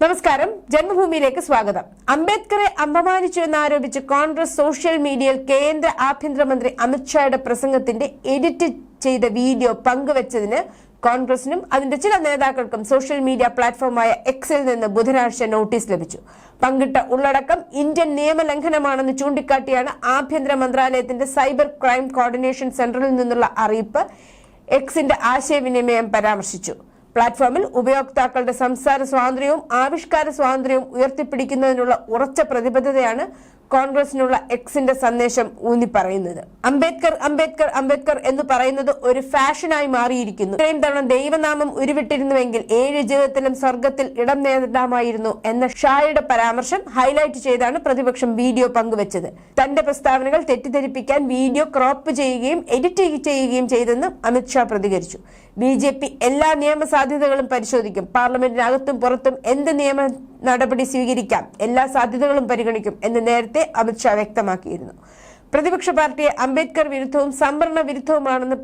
നമസ്കാരം. ജന്മഭൂമിയിലേക്ക് സ്വാഗതം. അംബേദ്കറെ അപമാനിച്ചു എന്നാരോപിച്ച് കോൺഗ്രസ് സോഷ്യൽ മീഡിയയിൽ കേന്ദ്ര ആഭ്യന്തരമന്ത്രി അമിത്ഷായുടെ പ്രസംഗത്തിന്റെ എഡിറ്റ് ചെയ്ത വീഡിയോ പങ്കുവച്ചതിന് കോൺഗ്രസിനും അതിന്റെ ചില നേതാക്കൾക്കും സോഷ്യൽ മീഡിയ പ്ലാറ്റ്ഫോമായ എക്സിൽ നിന്ന് ബുധനാഴ്ച നോട്ടീസ് ലഭിച്ചു. പങ്കിട്ട ഉള്ളടക്കം ഇന്ത്യൻ നിയമലംഘനമാണെന്ന് ചൂണ്ടിക്കാട്ടിയാണ് ആഭ്യന്തര മന്ത്രാലയത്തിന്റെ സൈബർ ക്രൈം കോർഡിനേഷൻ സെന്ററിൽ നിന്നുള്ള അറിയിപ്പ് എക്സിന്റെ ആശയവിനിമയം പരാമർശിച്ചു. പ്ലാറ്റ്ഫോമിൽ ഉപയോക്താക്കളുടെ സംസാര സ്വാതന്ത്ര്യവും ആവിഷ്കാര സ്വാതന്ത്ര്യവും ഉയർത്തിപ്പിടിക്കുന്നതിനുള്ള ഉറച്ച പ്രതിബദ്ധതയാണ് കോൺഗ്രസിനുള്ള എക്സിന്റെ സന്ദേശം ഊന്നി പറയുന്നത് അംബേദ്കർ അംബേദ്കർ അംബേദ്കർ എന്ന് പറയുന്നത് ഒരു ഫാഷനായി മാറിയിരിക്കുന്നു. ഇത്രയും തവണ ദൈവനാമം ഉരുവിട്ടിരുന്നുവെങ്കിൽ ഏഴ് ജീവിതത്തിലും സ്വർഗത്തിൽ ഇടം നേടാമായിരുന്നു എന്ന ഷായുടെ പരാമർശം ഹൈലൈറ്റ് ചെയ്താണ് പ്രതിപക്ഷം വീഡിയോ പങ്കുവച്ചത്. തന്റെ പ്രസ്താവനകൾ തെറ്റിദ്ധരിപ്പിക്കാൻ വീഡിയോ ക്രോപ്പ് ചെയ്യുകയും എഡിറ്റ് ചെയ്യുകയും ചെയ്തെന്നും അമിത്ഷാ പ്രതികരിച്ചു. ബി എല്ലാ നിയമ സാധ്യതകളും പരിശോധിക്കും. പാർലമെന്റിനകത്തും പുറത്തും എന്ത് നിയമ നടപടി സ്വീകരിക്കാം. എല്ലാ സാധ്യതകളും പരിഗണിക്കും എന്ന് നേരത്തെ അമിത്ഷാ വ്യക്തമാക്കിയിരുന്നു. പ്രതിപക്ഷ പാർട്ടിയെ അംബേദ്കർ വിരുദ്ധവും സംവരണ വിരുദ്ധവുമാണെന്ന്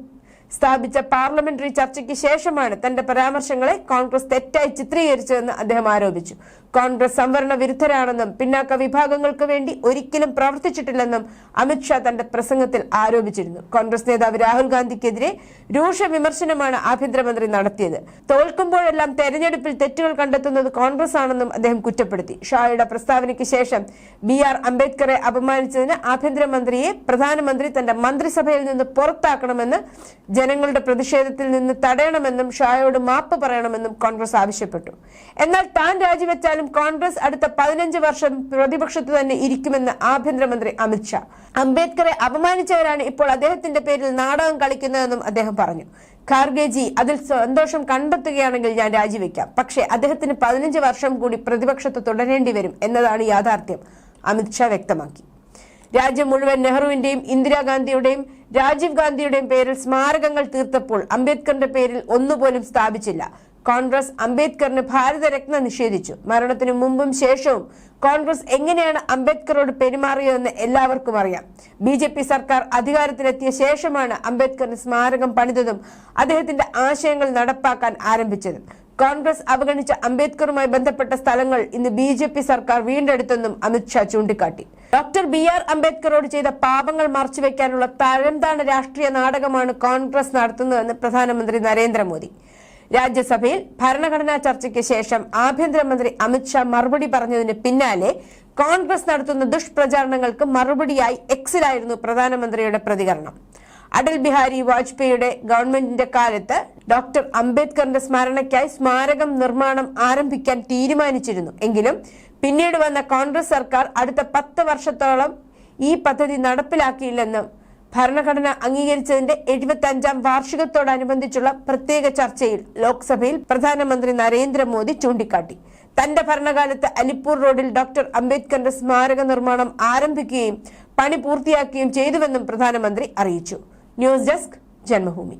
സ്ഥാപിച്ച പാർലമെന്ററി ചർച്ചയ്ക്ക് ശേഷമാണ് തന്റെ പരാമർശങ്ങളെ കോൺഗ്രസ് തെറ്റായി ചിത്രീകരിച്ചതെന്ന് അദ്ദേഹം ആരോപിച്ചു. കോൺഗ്രസ് സംവരണ വിരുദ്ധരാണെന്നും പിന്നാക്ക വിഭാഗങ്ങൾക്ക് വേണ്ടി ഒരിക്കലും പ്രവർത്തിച്ചിട്ടില്ലെന്നും അമിത്ഷാ തന്റെ പ്രസംഗത്തിൽ ആരോപിച്ചിരുന്നു. കോൺഗ്രസ് നേതാവ് രാഹുൽ ഗാന്ധിക്കെതിരെ രൂക്ഷ വിമർശനമാണ് ആഭ്യന്തരമന്ത്രി നടത്തിയത്. തോൽക്കുമ്പോഴെല്ലാം തെരഞ്ഞെടുപ്പിൽ തെറ്റുകൾ കണ്ടെത്തുന്നത് കോൺഗ്രസ് ആണെന്നും അദ്ദേഹം കുറ്റപ്പെടുത്തി. ഷായുടെ പ്രസ്താവനയ്ക്ക് ശേഷം ബി ആർ അംബേദ്കറെ അപമാനിച്ചതിന് ആഭ്യന്തരമന്ത്രിയെ പ്രധാനമന്ത്രി തന്റെ മന്ത്രിസഭയിൽ നിന്ന് പുറത്താക്കണമെന്ന് ജനങ്ങളുടെ പ്രതിഷേധത്തിൽ നിന്ന് തടയണമെന്നും ഷായോട് മാപ്പ് പറയണമെന്നും കോൺഗ്രസ് ആവശ്യപ്പെട്ടു. എന്നാൽ താൻ രാജിവെച്ചാലും കോൺഗ്രസ് അടുത്ത പതിനഞ്ച് വർഷം പ്രതിപക്ഷത്ത് തന്നെ ഇരിക്കുമെന്ന് ആഭ്യന്തരമന്ത്രി അമിത്ഷാ അംബേദ്കറെ അപമാനിച്ചവരാണ് ഇപ്പോൾ അദ്ദേഹത്തിന്റെ പേരിൽ നാടകം കളിക്കുന്നതെന്നും അദ്ദേഹം പറഞ്ഞു. ഖാർഗെജി അതിൽ സന്തോഷം കണ്ടെത്തുകയാണെങ്കിൽ ഞാൻ രാജിവെക്കാം. പക്ഷേ അദ്ദേഹത്തിന് പതിനഞ്ച് വർഷം കൂടി പ്രതിപക്ഷത്ത് തുടരേണ്ടി വരും എന്നതാണ് യാഥാർത്ഥ്യം അമിത്ഷാ വ്യക്തമാക്കി. രാജ്യം മുഴുവൻ നെഹ്റുവിന്റെയും ഇന്ദിരാഗാന്ധിയുടെയും രാജീവ് ഗാന്ധിയുടെയും പേരിൽ സ്മാരകങ്ങൾ തീർത്തപ്പോൾ അംബേദ്കറിന്റെ പേരിൽ ഒന്നുപോലും സ്ഥാപിച്ചില്ല. കോൺഗ്രസ് അംബേദ്കറിന് ഭാരതരത്ന നിഷേധിച്ചു. മരണത്തിനു മുമ്പും ശേഷവും കോൺഗ്രസ് എങ്ങനെയാണ് അംബേദ്കറോട് പെരുമാറിയതെന്ന് എല്ലാവർക്കും അറിയാം. ബി ജെ പി സർക്കാർ അധികാരത്തിലെത്തിയ ശേഷമാണ് അംബേദ്കറിന് സ്മാരകം പണിതതും അദ്ദേഹത്തിന്റെ ആശയങ്ങൾ നടപ്പാക്കാൻ ആരംഭിച്ചതും. കോൺഗ്രസ് അവഗണിച്ച അംബേദ്കറുമായി ബന്ധപ്പെട്ട സ്ഥലങ്ങൾ ഇന്ന് ബി ജെ പി സർക്കാർ വീണ്ടെടുത്തെന്നും അമിത്ഷാ ചൂണ്ടിക്കാട്ടി. ഡോക്ടർ ബി ആർ അംബേദ്കറോട് ചെയ്ത പാപങ്ങൾ മറച്ചുവെക്കാനുള്ള തരംതാണ് രാഷ്ട്രീയ നാടകമാണ് കോൺഗ്രസ് നടത്തുന്നതെന്ന് പ്രധാനമന്ത്രി നരേന്ദ്രമോദി. രാജ്യസഭയിൽ ഭരണഘടനാ ചർച്ചയ്ക്ക് ശേഷം ആഭ്യന്തരമന്ത്രി അമിത്ഷാ മറുപടി പറഞ്ഞതിന് പിന്നാലെ കോൺഗ്രസ് നടത്തുന്ന ദുഷ്പ്രചാരണങ്ങൾക്ക് മറുപടിയായി എക്സിലായിരുന്നു പ്രധാനമന്ത്രിയുടെ പ്രതികരണം. അടൽ ബിഹാരി വാജ്പേയിയുടെ ഗവൺമെന്റിന്റെ കാലത്ത് ഡോക്ടർ അംബേദ്കറിന്റെ സ്മരണയ്ക്കായി സ്മാരകം നിർമ്മാണം ആരംഭിക്കാൻ തീരുമാനിച്ചിരുന്നു. എങ്കിലും പിന്നീട് വന്ന കോൺഗ്രസ് സർക്കാർ അടുത്ത പത്ത് വർഷത്തോളം ഈ പദ്ധതി നടപ്പിലാക്കിയില്ലെന്നും ഭരണഘടന അംഗീകരിച്ചതിന്റെ എഴുപത്തി അഞ്ചാം വാർഷികത്തോടനുബന്ധിച്ചുള്ള പ്രത്യേക ചർച്ചയിൽ ലോക്സഭയിൽ പ്രധാനമന്ത്രി നരേന്ദ്രമോദി ചൂണ്ടിക്കാട്ടി. തന്റെ ഭരണകാലത്ത് അലിപ്പൂർ റോഡിൽ ഡോക്ടർ അംബേദ്കറിന്റെ സ്മാരക നിർമ്മാണം ആരംഭിക്കുകയും പണി പൂർത്തിയാക്കുകയും ചെയ്തുവെന്നും പ്രധാനമന്ത്രി അറിയിച്ചു. News desk Janmabhumi.